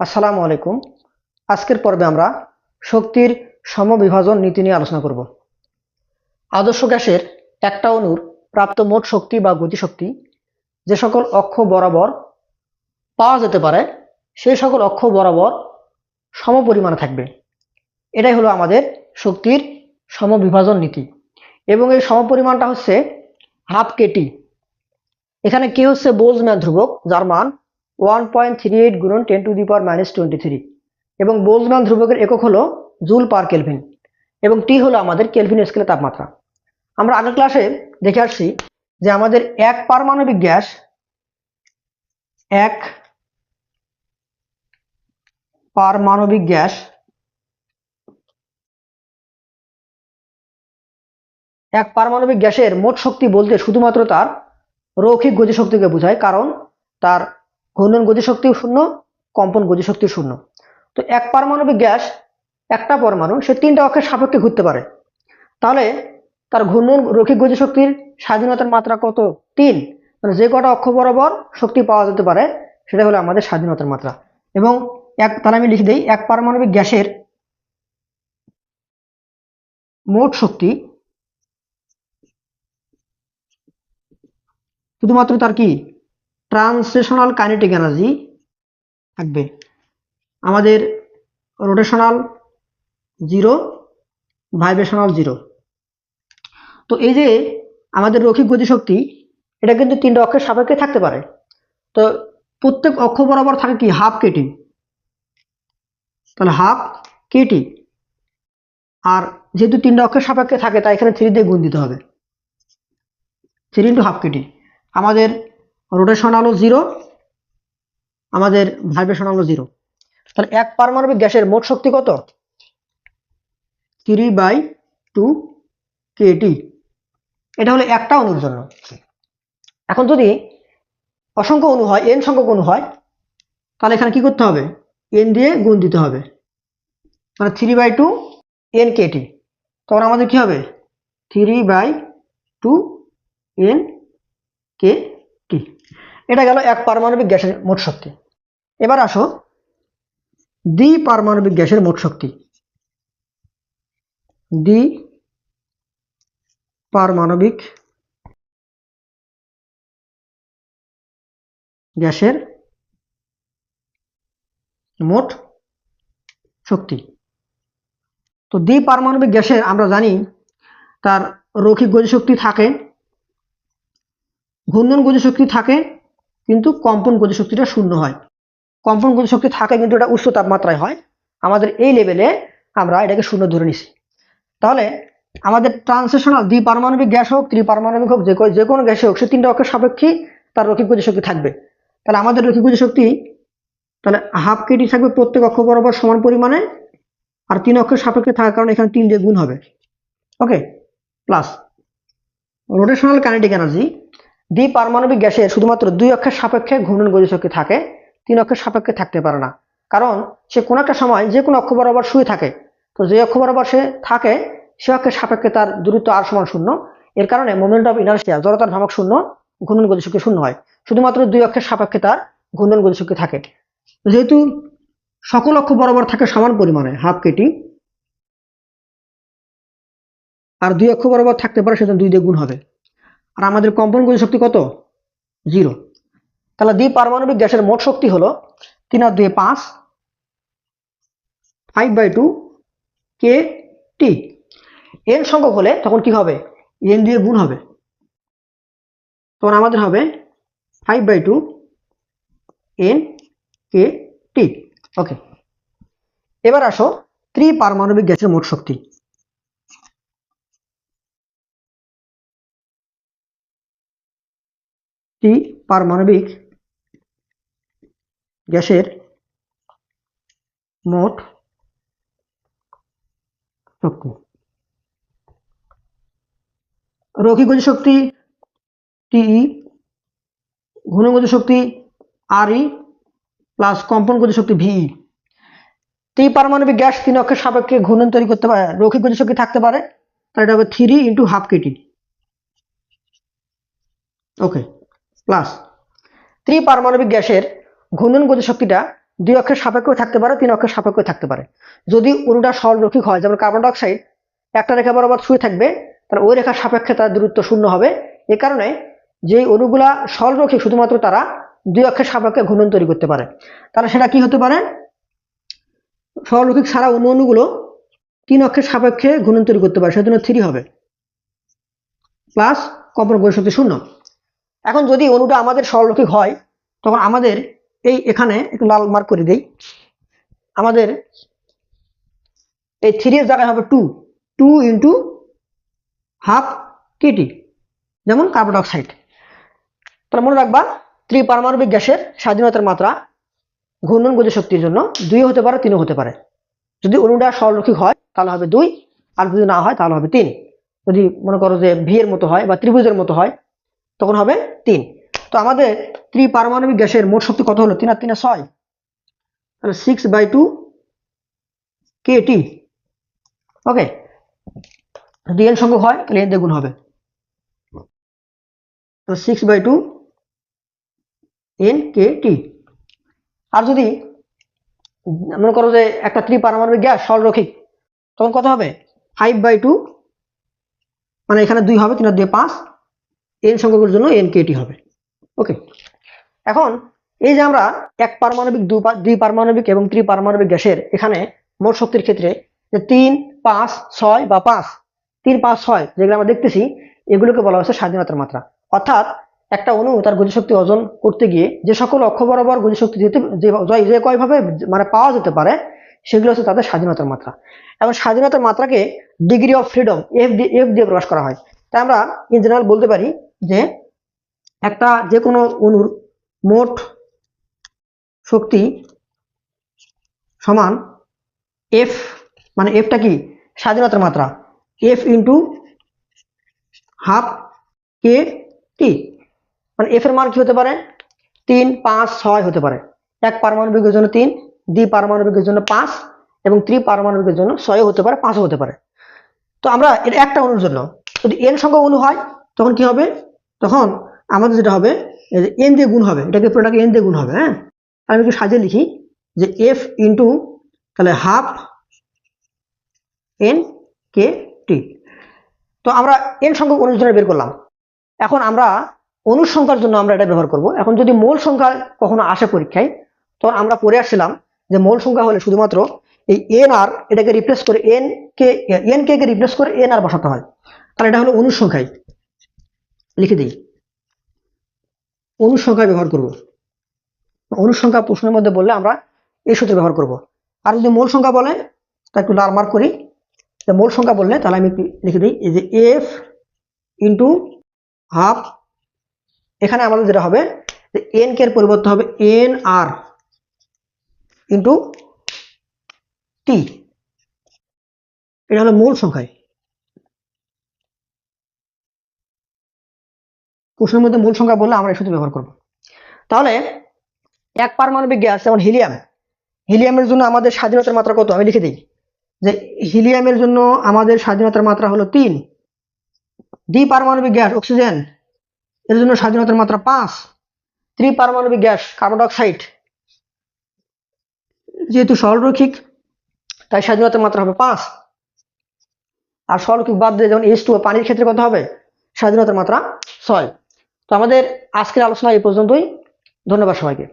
আসসালামু আলাইকুম। আজকের পর্বে আমরা শক্তির সমবিভাজন নীতি নিয়ে আলোচনা করব। আদর্শ গ্যাসের একটা অণুর প্রাপ্ত মোট শক্তি বা গতিশক্তি যে সকল অক্ষ বরাবর পাওয়া যেতে পারে, সেই সকল অক্ষ বরাবর সমপরিমাণে থাকবে। এটাই হলো আমাদের শক্তির সমবিভাজন নীতি। এবং এই সমপরিমাণটা হচ্ছে হাফ কেটি। এখানে কে হচ্ছে? বোলজম্যান ধ্রুবক, যার মান ওয়ান পয়েন্ট থ্রি এইট গুণন ten to the power minus twenty three এবং বোলজম্যান ধ্রুবকের একক হলো জুল পার কেলভিন এবং টি হলো আমাদের কেলভিন স্কেলের তাপমাত্রা। আমরা আগের ক্লাসে দেখে আসছি যে আমাদের এক পারমাণবিক গ্যাস এক পারমাণবিক গ্যাস এক পারমাণবিক গ্যাসের মোট শক্তি বলতে শুধুমাত্র তার রৈখিক গতিশক্তিকে বোঝায়, কারণ তার ঘূর্ণন গতিশক্তিও শূন্য, কম্পন গতিশক্তিও শূন্য। তো এক পারমাণবিক গ্যাস, একটা পরমাণু, সে তিনটা অক্ষের সাপেক্ষে ঘুরতে পারে। তাহলে তার ঘূর্ণন রৈখিক গতিশক্তির স্বাধীনতার মাত্রা কত? তিন। মানে যে কটা অক্ষ বরাবর শক্তি পাওয়া যেতে পারে, সেটা হলো আমাদের স্বাধীনতার মাত্রা। এবং এক, তাহলে আমি লিখে দিই, এক পারমাণবিক গ্যাসের মোট শক্তি শুধুমাত্র তার কি? ট্রান্সলেশনাল কাইনেটিক এনার্জি থাকবে। আমাদের রোটেশনাল জিরো, ভাইব্রেশনাল জিরো। তো এই যে আমাদের রৈখিক গতিশক্তি, এটা কিন্তু তিনটা অক্ষের সাপেক্ষে থাকতে পারে। তো প্রত্যেক অক্ষ বরাবর থাকে কি? Half K T half K T যেহেতু তিনটা অক্ষের সাপেক্ষে থাকে, তাই এখানে থ্রি দিয়ে গুণ দিতে হবে। থ্রি ইন্টু হাফ কেটি আমাদের রোটেশন হলো জিরো আমাদের ভাইব্রেশন হলো জিরো তাহলে এক পারমাণবিক গ্যাসের মোট শক্তি কত? থ্রি বাই টু কেটি এটা হলো একটা অণুর জন্য। এখন যদি অসংখ্য অণু হয় এন সংখ্যক অণু হয়, তাহলে এখানে কি করতে হবে? এন দিয়ে গুণ দিতে হবে। মানে three by two N KT তখন আমাদের কি হবে? Three by two N K এটা গেল এক পারমাণবিক গ্যাসের মোট শক্তি। এবার আসো, দ্বি পারমাণবিক গ্যাসের মোট শক্তি। দ্বি পারমাণবিক গ্যাসের মোট শক্তি। তো দ্বি পারমাণবিক গ্যাসের আমরা জানি তার রৈখিক গতিশক্তি থাকে, ঘূর্ণন গতিশক্তি থাকে কিন্তু কম্পন গতিশক্তিটা শূন্য হয়। কম্পন গতিশক্তি থাকে কিন্তু এটা উচ্চ তাপমাত্রায় হয়। আমাদের এই লেভেলে আমরা এটাকে শূন্য ধরে নিছি। তাহলে আমাদের ট্রান্সলেশনাল দ্বি পারমাণবিক গ্যাস হোক, ত্রিপারমাণবিক হোক, যে যে কোনো গ্যাসে হোক, সে তিনটা অক্ষের সাপেক্ষে তার রৈখিক গতিশক্তি থাকবে। তাহলে আমাদের রৈখিক গতিশক্তি তাহলে হাফ কেটি থাকবে প্রত্যেক অক্ষ বরাবর সমান পরিমাণে আর তিন অক্ষের সাপেক্ষে থাকার কারণে এখানে তিন দিয়ে গুণ হবে। Okay plus rotational kinetic energy দ্বি পারমাণবিক গ্যাসে শুধুমাত্র দুই অক্ষের সাপেক্ষে ঘূর্ণন গতিশক্তি থাকে, তিন অক্ষের সাপেক্ষে থাকতে পারে না। কারণ সে কোনো একটা সময় যে কোনো অক্ষ বরাবর শুয়ে থাকে। তো যে অক্ষ বরাবর সে থাকে, সে অক্ষের সাপেক্ষে তার দূরত্ব আর সমান শূন্য। এর কারণে মোমেন্ট অফ ইনার্সিয়া জড়তার ভ্রামক শূন্য, ঘূর্ণন গতিশক্তি শূন্য হয়। শুধুমাত্র দুই অক্ষের সাপেক্ষে তার ঘূর্ণন গতিশক্তি থাকে। যেহেতু সকল অক্ষ বরাবর থাকে সমান পরিমাণে হাফ কেটি আর দুই অক্ষ বরাবর থাকতে পারে সেজন্য দুই দিয়ে গুণ হবে। আর আমাদের কম্পন গতি শক্তি কত? জিরো। তাহলে দ্বি পারমাণবিক গ্যাসের মোট শক্তি হলো তিন আর দুই পাঁচ five by two K T N সংখ্যক হলে তখন কি হবে? এন দিয়ে গুণ হবে। তখন আমাদের হবে five by two N K T okay এবার আসো ত্রিপারমাণবিক গ্যাসের মোট শক্তি। টি পারমাণবিক গ্যাসের মোট শক্তি। রৈখিক গতিশক্তি টিই ঘূর্ণন গতিশক্তি আর ই প্লাস কম্পন গতিশক্তি ভিই টি পারমাণবিক গ্যাস তিন অক্ষের সাপেক্ষে ঘূর্ণন তৈরি করতে পারে, রৈখিক গতিশক্তি থাকতে পারে তাহলে এটা হবে three into half KT okay. Plus ত্রিপারমাণবিক গ্যাসের ঘূর্ণন গতিশক্তিটা দুই অক্ষের সাপেক্ষেও থাকতে পারে, তিন অক্ষের সাপেক্ষেও থাকতে পারে। যদি অণুটা সরলরৈখিক হয়, যেমন কার্বন ডাইঅক্সাইড একটা রেখা বরাবর শুয়ে থাকবে, তাহলে ওই রেখার সাপেক্ষে তার দূরত্ব শূন্য হবে। এ কারণে যে অণুগুলা সরলরৈখিক, শুধুমাত্র তারা দুই অক্ষের সাপেক্ষে ঘূর্ণন তৈরি করতে পারে। তাহলে সেটা কি হতে পারে? সরলরৈখিক ছাড়া অন্য অণুগুলো তিন অক্ষের সাপেক্ষে ঘূর্ণন তৈরি করতে পারে, সেজন্য থ্রি হবে। প্লাস কম্পন শক্তি শূন্য। এখন যদি অণুটা আমাদের সরলরৈখিক হয়, তখন আমাদের এই এখানে একটু লাল মার্ক করে দেই। আমাদের এই থ্রি এর জায়গায় হবে two two into half K T carbon dioxide তাহলে মনে রাখবা ত্রিপারমাণবিক গ্যাসের স্বাধীনতার মাত্রা ঘূর্ণন গতি শক্তির জন্য দুই হতে পারে, তিনও হতে পারে। যদি অণুটা সরলরৈখিক হয়, তাহলে হবে দুই, আর যদি না হয়, তাহলে হবে তিন। যদি মনে করো যে ভি এর মতো হয় বা ত্রিভুজের মতো হয় তখন হবে তিন। তো আমাদের ত্রিপারমাণবিক গ্যাসের মোট শক্তি কত হলো? তিন আর তিনে ছয়। তাহলে six by two K T okay যদি এন সংখ্যক হয়, তাহলে এন দ্বিগুণ হবে। তো six by two N K T আর যদি মনে করো যে একটা ত্রিপারমাণবিক গ্যাস সরলরৈখিক, তখন কত হবে? ফাইভ বাই টু মানে এখানে দুই হবে, তিন দুই পাঁচ। এন সংখ্যকের জন্য এন কেটি হবে। ওকে এখন এই যে আমরা এক পারমাণবিক দুই পারমাণবিক এবং ত্রিপারমাণবিক গ্যাসের এখানে মোট শক্তির ক্ষেত্রে যে তিন, পাঁচ, ছয় বা পাঁচ, তিন, পাঁচ, ছয় যেগুলো আমরা দেখতেছি, এগুলোকে বলা হচ্ছে স্বাধীনতার মাত্রা। অর্থাৎ একটা অণু তার গতিশক্তি অর্জন করতে গিয়ে যে সকল অক্ষ বরাবর গতিশক্তি দিতে যে যে- যে কয়ভাবে মানে পাওয়া যেতে পারে, সেগুলো হচ্ছে তাদের স্বাধীনতার মাত্রা। এবং স্বাধীনতার মাত্রাকে ডিগ্রি অফ ফ্রিডম, এফ দিয়ে এফ দিয়ে প্রকাশ করা হয়। তাই আমরা ইন জেনারেল বলতে পারি যে একটা যে কোনো অণুর মোট শক্তি সমান এফ মানে এফটা কি? স্বাধীনতার মাত্রা। F into half K T মানে এফ এর মান কি হতে পারে? তিন, পাঁচ, ছয় হতে পারে। এক পারমাণবিকের জন্য তিন, দ্বি পারমাণবিকের জন্য পাঁচ এবং ত্রি পারমাণবিকের জন্য ছয় হতে পারে, পাঁচও হতে পারে। তো আমরা এর একটা অণুর জন্য। যদি এন সংখ্যক অণু হয়, তখন কি হবে? তখন আমাদের যেটা হবে এন দিয়ে গুণ হবে, এটাকে পুরোটাকে এন দিয়ে গুণ হবে হ্যাঁ? আমি একটু সাজিয়ে লিখি যে এফ ইন্টু তাহলে হাফ এন কে টি তো আমরা এন সংখ্যক জন্য বের করলাম। এখন আমরা অণুর সংখ্যার জন্য আমরা এটা ব্যবহার করব। এখন যদি মোল সংখ্যা কখনো আসে পরীক্ষায়, তখন আমরা পড়ে আসছিলাম যে মোল সংখ্যা হলে শুধুমাত্র এই এন আর এটাকে রিপ্লেস করে N K N K replace করে এন আর বসাতে হয়। তাহলে এটা হলো অনুর সংখ্যায় লিখে দিই। অনুর সংখ্যায় ব্যবহার করব। অনুর সংখ্যা প্রশ্নের মধ্যে বললে আমরা এই সূত্র ব্যবহার করব। আর যদি মোল সংখ্যা বলে তা একটু লাল মার্ক করি। মোল সংখ্যা বললে তাহলে আমি লিখে দিই, এই যে এফ ইন্টু হাফ এখানে আমাদের যেটা হবে, যে এন কে এর পরিবর্তে হবে এন আর ইন্টু টি এটা হলো মূল সংখ্যায়। প্রশ্নের মধ্যে মূল সংখ্যা বললে আমরা এই সূত্র ব্যবহার করব। তাহলে এক পারমাণবিক গ্যাস যেমন হিলিয়াম, হিলিয়ামের জন্য আমাদের স্বাধীনতার মাত্রা কত? আমি লিখে দিই। যে হিলিয়ামের জন্য আমাদের স্বাধীনতার মাত্রা হলো তিন। দ্বি পারমাণবিক গ্যাস, অক্সিজেন, এর জন্য স্বাধীনতার মাত্রা পাঁচ। ত্রি পারমাণবিক গ্যাস, কার্বন ডাইঅক্সাইড। যেহেতু সরলরৈখিক, তাই স্বাধীনতার মাত্রা হবে পাঁচ। আর সরলরৈখিক বাদ দিয়ে যেমন এইচ টু পানির ক্ষেত্রে কত হবে? স্বাধীনতার মাত্রা ছয়। তো আমাদের আজকের আলোচনা এই পর্যন্তই। ধন্যবাদ সবাইকে।